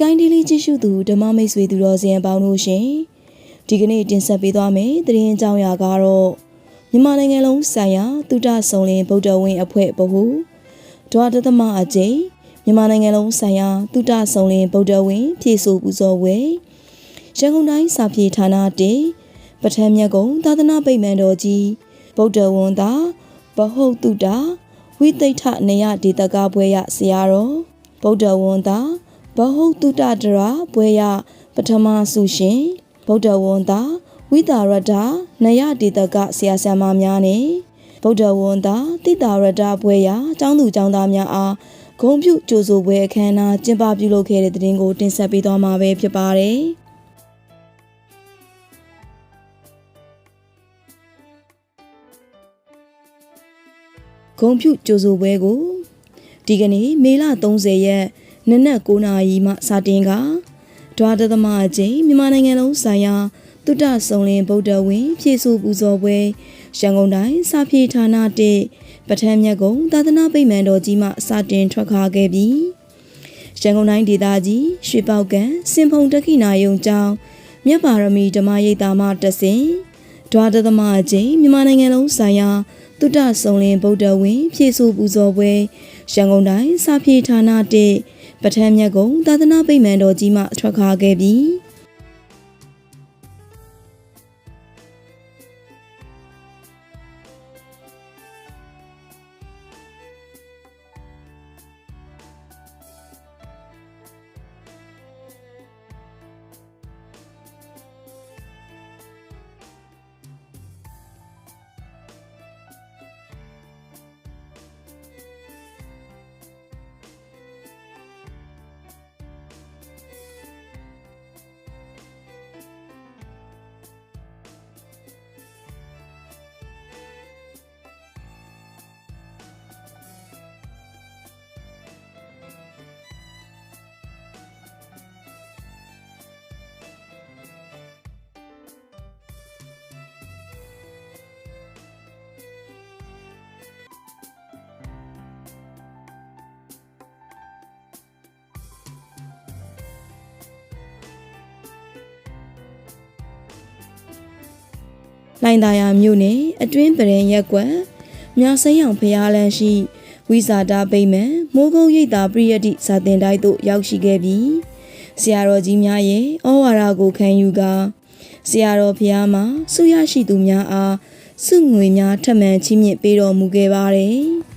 Sky Daily ကြည့်ရှုသူဓမ္မမိတ်ဆွေသူတော်စင်ပေါင်းတို့ရှင်ဒီကနေ့တင်ဆက်ပေးသွားမယ်သတင်းအကြောင်းအရာကတော့မြန်မာနိုင်ငံလုံးဆိုင်ရာတုဒ္ဒဆုံလင်ဗုဒ္ဓဝင်းအဖွဲ့ဗဟုဒွါတသမအကျိန်မြန်မာနိုင်ငံလုံးဆိုင်ရာတုဒ္ဒဆုံလင်ဗုဒ္ဓဝင်းဖြည့်ဆို့ပူဇော်ဝဲရန်ကုန်တိုင်းစာပြေဌာနတေပထမမြတ်ကုံသာသနာပိတ်မန်တော်ကြီးဗုဒ္ဓဝန္တာဗဟုတ်တုဒ္ဒဝိသိဋ္ဌနေယဒေတကဘွဲရဆရာတော်ဗုဒ္ဓဝန္တာ ဘဟုတ်တုတတရာဘွေရပထမဆုရှင်ဗုဒ္ဓဝန္တာဝိတာရတနယတိတကဆရာဆရာမများနဲ့ဗုဒ္ဓဝန္တာတိတာရတဘွေရကျောင်းသူကျောင်းသားများအားဂုံပြုကြိုဆိုပွဲအခမ်းအနားကျင်းပပြုလုပ်ခဲ့တဲ့တဲ့တင်ကိုတင်ဆက်ပေးသွားမှာပဲဖြစ်ပါတယ်ဂုံပြုကြိုဆိုပွဲကိုဒီကနေ့မေလ30ရက် နနက်9နာရီမှစတင်ကဒွါတသမအကျိန်မြန်မာနိုင်ငံလုံးဆိုင်ရာတုဒ္ဒဆုံလင်ဗုဒ္ဓဝင်းဖြည့်ဆို့ပူဇော်ပွဲရန်ကုန်တိုင်းစာပြေဌာနတေပထမမြတ်ကုံသာသနာပိတ်မန်တော်ကြီးမှစတင်ထွက်ခါခဲ့ပြီးရန်ကုန်တိုင်းဒေသကြီးရွှေပေါက်ကံစင်ဖုံတက္ခိနာယုံကျောင်းမြတ်ပါရမီဓမ္မရိပ်သာမှတဆင်ဒွါတသမအကျိန်မြန်မာနိုင်ငံလုံးဆိုင်ရာတုဒ္ဒဆုံလင်ဗုဒ္ဓဝင်းဖြည့်ဆို့ပူဇော်ပွဲရန်ကုန်တိုင်းစာပြေဌာနတေ ပထမမြတ်ကုံသာသနာပိတ်မန်တော်ကြီးမှထွက်ခါခဲ့ပြီး လိုင်သာယာမြို့နယ်အတွင်းပရင်ရက်ကွက်မြစိမ်းအောင်ဖျားလန်းရှိဝိဇာတာပိမ့်မန်မိုးကုတ်ရိပ်သာပရိယတ္တိဇာတင်တိုင်းသို့ရောက်ရှိခဲ့ပြီးဆရာတော်ကြီးများရဲ့ဩဝါဒကိုခံယူကာဆရာတော်ဖျားမှာဆုရရှိသူများအားဆုငွေများထပ်မံချီးမြှင့်ပေးတော်မူခဲ့ပါတယ်။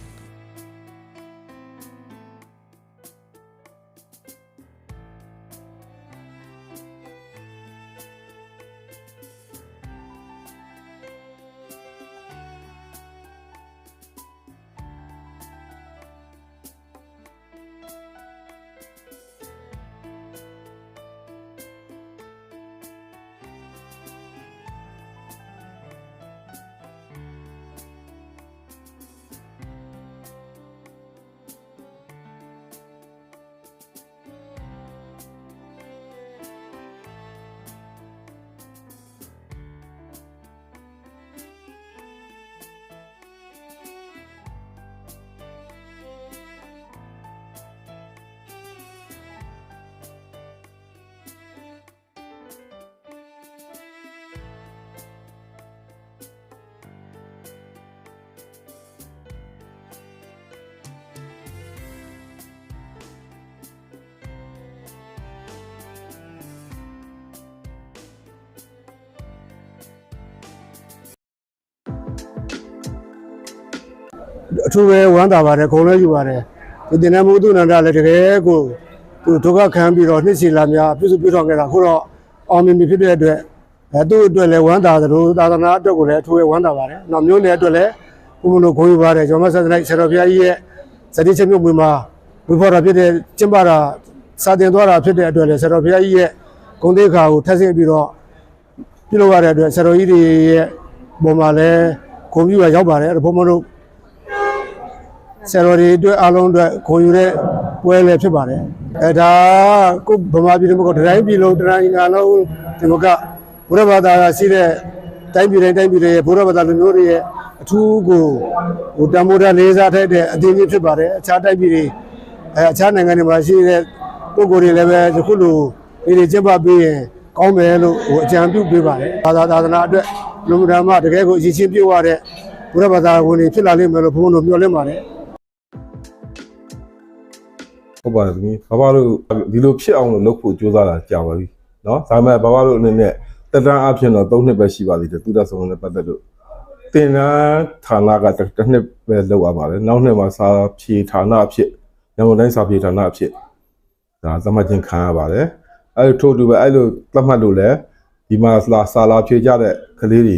အထူးပဲဝမ်းသာပါတယ်ခုံလည်းယူပါတယ်ဒီတင်တဲ့မိုးသူနန္ဒလည်းတကယ်ကိုသူဒုက္ခခံပြီးတော့နှစ်စီလာများပြုစုပြုထောင်ခဲ့တာခုတော့အောင်မြင်ပြီဖြစ်တဲ့အတွက်အဲသူ့အတွက်လည်းဝမ်းသာသလိုသာသနာအတွက်ကိုလည်းအထူးပဲဝမ်းသာပါတယ်နောက်မျိုးနယ်အတွက်လည်းဘုံဘုံတို့ဂုဏ်ယူပါတယ်ကျော်မဆန္ဒလိုက်ဆရာတော်ဘုရားကြီးရဲ့ဇတိချက်မြုပ်မွေမှာဝိဖော်တာဖြစ်တဲ့ကျင့်ပါတာစာတင်သွားတာဖြစ်တဲ့အတွက်လည်းဆရာတော်ဘုရားကြီးရဲ့ဂုဏ်သေးခါကိုထပ်ဆင့်ပြီးတော့ပြုလုပ်ရတဲ့အတွက်ဆရာတော်ကြီးတွေရဲ့ပုံမှာလည်းဂုဏ်ပြုရရောက်ပါတယ်ဘုံဘုံတို့ ဆရာတော်တွေအတွက်အားလုံးအတွက်ခွန်ယူတဲ့ပွဲလည်းဖြစ်ပါတယ်အဲဒါကကိုဗမာပြည်တမကဒတိုင်းပြည်လုံးဒတိုင်းငါလုံးဒီမကဘုရားဘာသာကရှိတဲ့တိုင်းပြည်တိုင်းတိုင်းပြည်တွေရဲ့ဘုရားဘာသာလူမျိုးတွေရဲ့အထူးကိုဟိုတံမိုးတာလေးစားထိုက်တဲ့အသင်းကြီးဖြစ်ပါတယ်အခြားတိုင်းပြည်တွေအဲအခြားနိုင်ငံတွေမှာရှိတဲ့ပုကိုကိုယ်တွေလည်းပဲယခုလိုဒီတွေကျင့်ပပေးရင်ကောင်းမယ်လို့ဟိုအကြံပြုပေးပါတယ်ဘာသာသာသနာအတွက်လူမှုဓမ္မတကယ်ကိုအရေးချင်းပြုတ်ရတဲ့ဘုရားဘာသာဝင်တွေဖြစ်လာလိမ့်မယ်လို့ဘုန်းတော်မျှော်လင့်ပါတယ် ဟုတ်ပါတယ်သမီးဘာဘာတို့ဒီလိုဖြစ်အောင်လို့လုပ်ဖို့ကြိုးစားတာကြာပါပြီနော်ဒါပေမဲ့ဘာဘာတို့အနေနဲ့တက်တန်းအဖြစ်တော့၃နှစ်ပဲရှိပါသေးတယ်သူတက်ဆုံးနဲ့ပတ်သက်လို့တင်နာဌာနကတစ်နှစ်ပဲလောက်ရပါတယ်နောက်နှစ်မှာစာဖြေဌာနအဖြစ်ရန်ကုန်တိုင်းစာဖြေဌာနအဖြစ်ဒါသတ်မှတ်ခြင်းခံရပါတယ်အဲ့လိုထို့တူပဲအဲ့လိုသတ်မှတ်လို့လည်းဒီမှာစာစာလာဖြေကြတဲ့ကလေးတွေ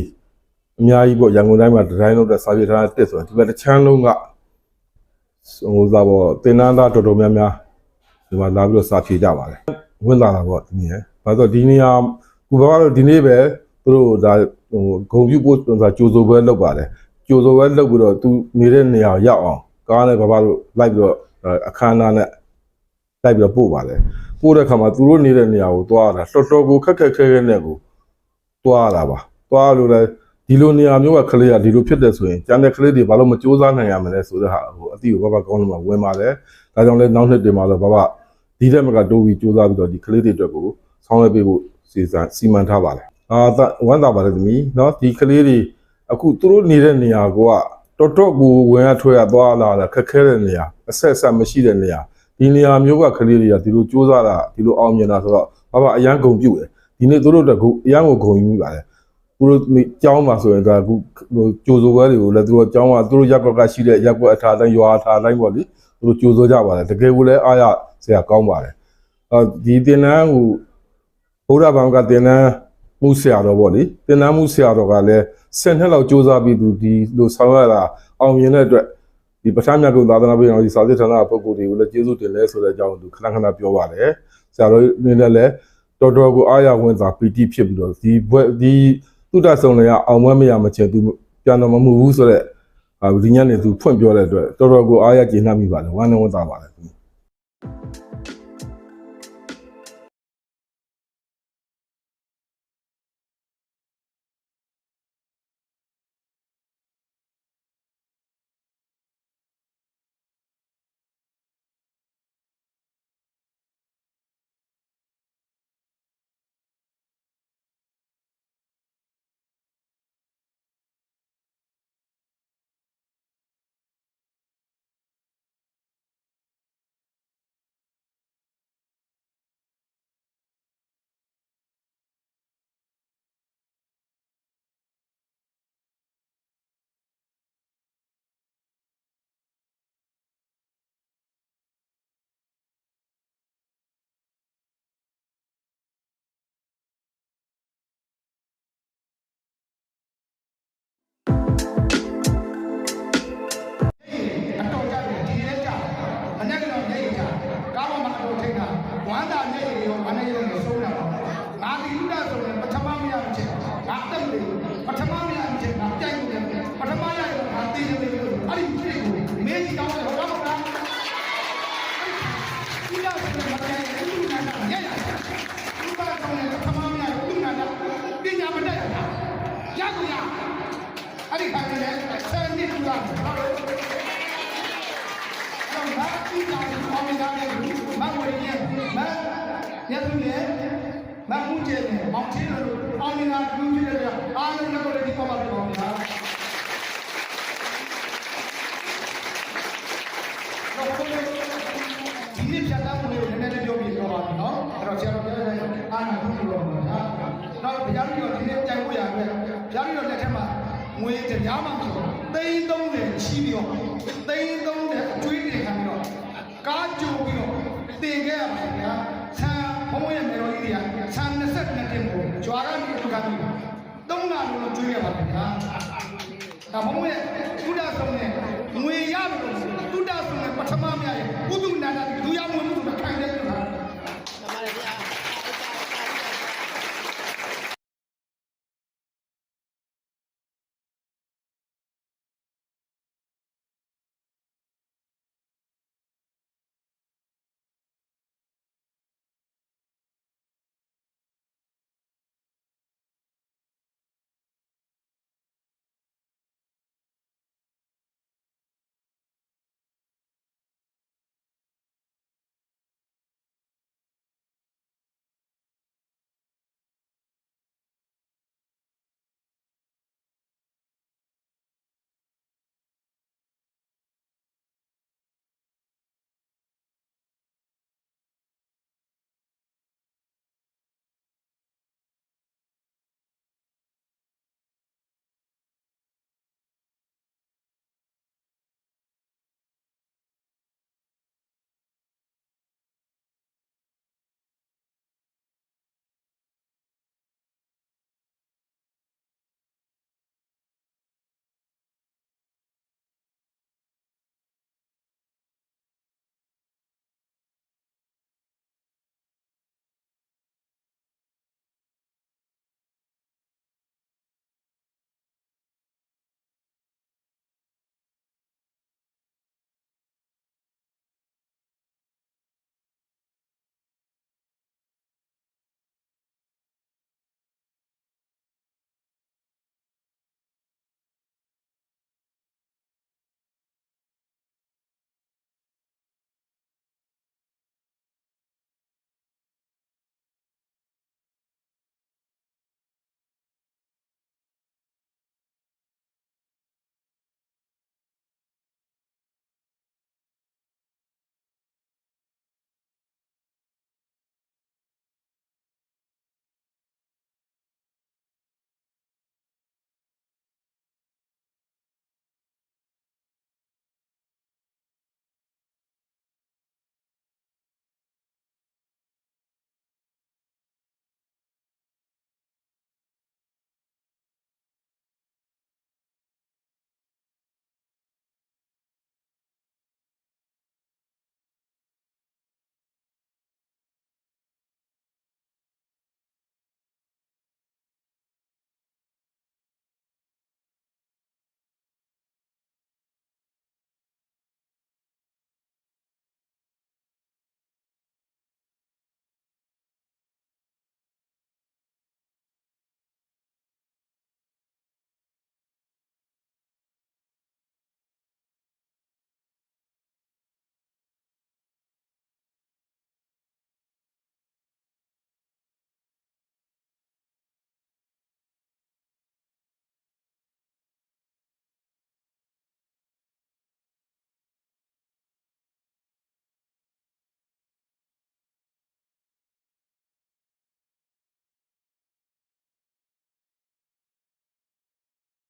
အများကြီးပေါ့ရန်ကုန်တိုင်းမှာဒီဇိုင်းလုပ်တဲ့စာဖြေဌာနတက်ဆိုတော့ဒီဘက်တစ်ချမ်းလုံးက ဟိုစားပေါ့တင်နန်းသားတော်တော်များများဒီမှာလာပြီးတော့စာဖြေကြပါတယ်ဝင်လာတာပေါ့ဒီနေ့ဘာလို့ဒီနေရာကူဘာကတော့ဒီနေ့ပဲသူတို့ဒါဟိုဂုံပြုပို့ဆိုတာကြိုးစိုးပွဲလုပ်ပါတယ်ကြိုးစိုးပွဲလုပ်ပြီးတော့သူနေတဲ့နေရာကိုရောက်အောင်ကားနဲ့ဘာဘာတို့လိုက်ပြီးတော့အခမ်းအနားနဲ့လိုက်ပြီးတော့ပို့ပါတယ်ပို့တဲ့ခါမှာသူတို့နေတဲ့နေရာကိုသွားတာတော်တော်ကိုခက်ခက်ခဲခဲနဲ့ကိုသွားတာပါသွားလို့လည်း ဒီလိုနေရာမျိုးကကလေးကဒီလိုဖြစ်တယ်ဆိုရင်ကျန်တဲ့ကလေးတွေဘာလို့မစူးစမ်းနိုင်ရမလဲဆိုတဲ့ဟာဟိုအတိကိုဘာဘာကောင်းလို့မှဝင်ပါတယ်ဒါကြောင့်လည်းနောက်နှစ်တင်မှာတော့ဘာဘာဒီတက်မကတိုးပြီးစူးစမ်းပြီးတော့ဒီကလေးတွေအတွက်ကိုဆောင်းရွက်ပေးဖို့စီစံစီမံထားပါတယ်အာဝမ်းသာပါတယ်သမီးเนาะဒီကလေးတွေအခုသူတို့နေတဲ့နေရာကတော်တော်ကိုဝင်ရထွက်ရသွားလာတာခက်ခဲတဲ့နေရာအဆက်ဆက်မရှိတဲ့နေရာဒီနေရာမျိုးကကလေးတွေကဒီလိုစူးစမ်းတာဒီလိုအောင်မြင်တာဆိုတော့ဘာဘာအရန်ဂုံပြုတ်တယ်ဒီနေ့သူတို့အတွက်ကိုအရန်ကိုဂုံယူမိပါတယ် သူတို့ကျောင်းမှာဆိုရင်ဒါအခုဟိုကြိုးစိုးပွဲတွေကိုလည်းသူတို့ကျောင်းကသူတို့ရက်ကွက်ကရှိတဲ့ရက်ကွက်အထာတိုင်းရွာအထာတိုင်းပေါ့လေသူတို့ကြိုးစိုးကြပါတယ်တကယ်ကိုလည်းအားရဆရာကောင်းပါတယ်အဲဒီတင်နန်းကိုဘုရားဘာကတင်နန်းမှုဆရာတော်ပေါ့လေတင်နန်းမှုဆရာတော်ကလည်းဆယ်နှစ်လောက်စူးစမ်းပြီးသူဒီလိုဆောင်ရတာအောင်မြင်တဲ့အတွက်ဒီပဋ္ဌာန်းမြတ်ကုသာသနာ့ဘုရားဒီစာစစ်ဌာနပုဂ္ဂိုလ်တွေကိုလည်းကျေးဇူးတင်လဲဆိုတဲ့အကြောင်းသူခဏခဏပြောပါတယ်ဆရာတော်အနေနဲ့လည်းတော်တော်ကိုအားရဝင်သာပီတိဖြစ်ပြီးတော့ဒီဘွဲ့ဒီ သူတဆုံလည်းအောင်မွဲမရမချင်သူပြန်တော်မမှုဘူးဆိုတော့အာဒီညနေသူဖွင့်ပြောတဲ့အတွက်တော်တော်ကိုအားရကျေနပ်မိပါတယ်ဝမ်းနည်းဝမ်းသာပါတယ် ဆယ်နှစ်လူလာဟုတ်တယ်တော့ငါကြည့်တာကိုအောင်မြင်တာလေမဝေရင်မရသူလေမမှုကျဲတယ်မောင်ချင်းလို့အောင်မြင်တာလူဖြစ်တယ်အားလုံးလည်းဒီပေါ်မှာပြောနေတာတော့ဘုရားဒီနေ့ဖြတ်သားမှုလေးကိုနည်းနည်းလေးပြောပြပြောပါမယ်နော်အဲ့တော့ဆရာတော်ပြောတဲ့အာနာမှုလို့ပြောတာတော့ဘုရားကြီးကဒီနေ့ကြိုက်ဖို့ရအတွက်ဘုရားကြီးတော့လက်ထက်မှာငွေတရားမှမဆို သိန်း30ချီးပြီးတော့သိန်း30အကျွေးတင်ခံပြီးတော့ကားကြိုပြီးတော့တင်ခဲ့ရပါဗျာဆံဘုံရဲ့မေတော်ကြီးတွေကဆံ22တင်ကိုကြွားကနေထုတ်ခံပြီးသုံးနာလို့ကျွေးရပါဗျာဒါဘုံရဲ့သုဒ္ဓဆုံးနဲ့ငွေရလို့သုဒ္ဓဆုံးနဲ့ပထမမြတ်ရဲ့ကုသနာတာဒုရမွေမှုဆိုတာခံတယ်ဆိုတာ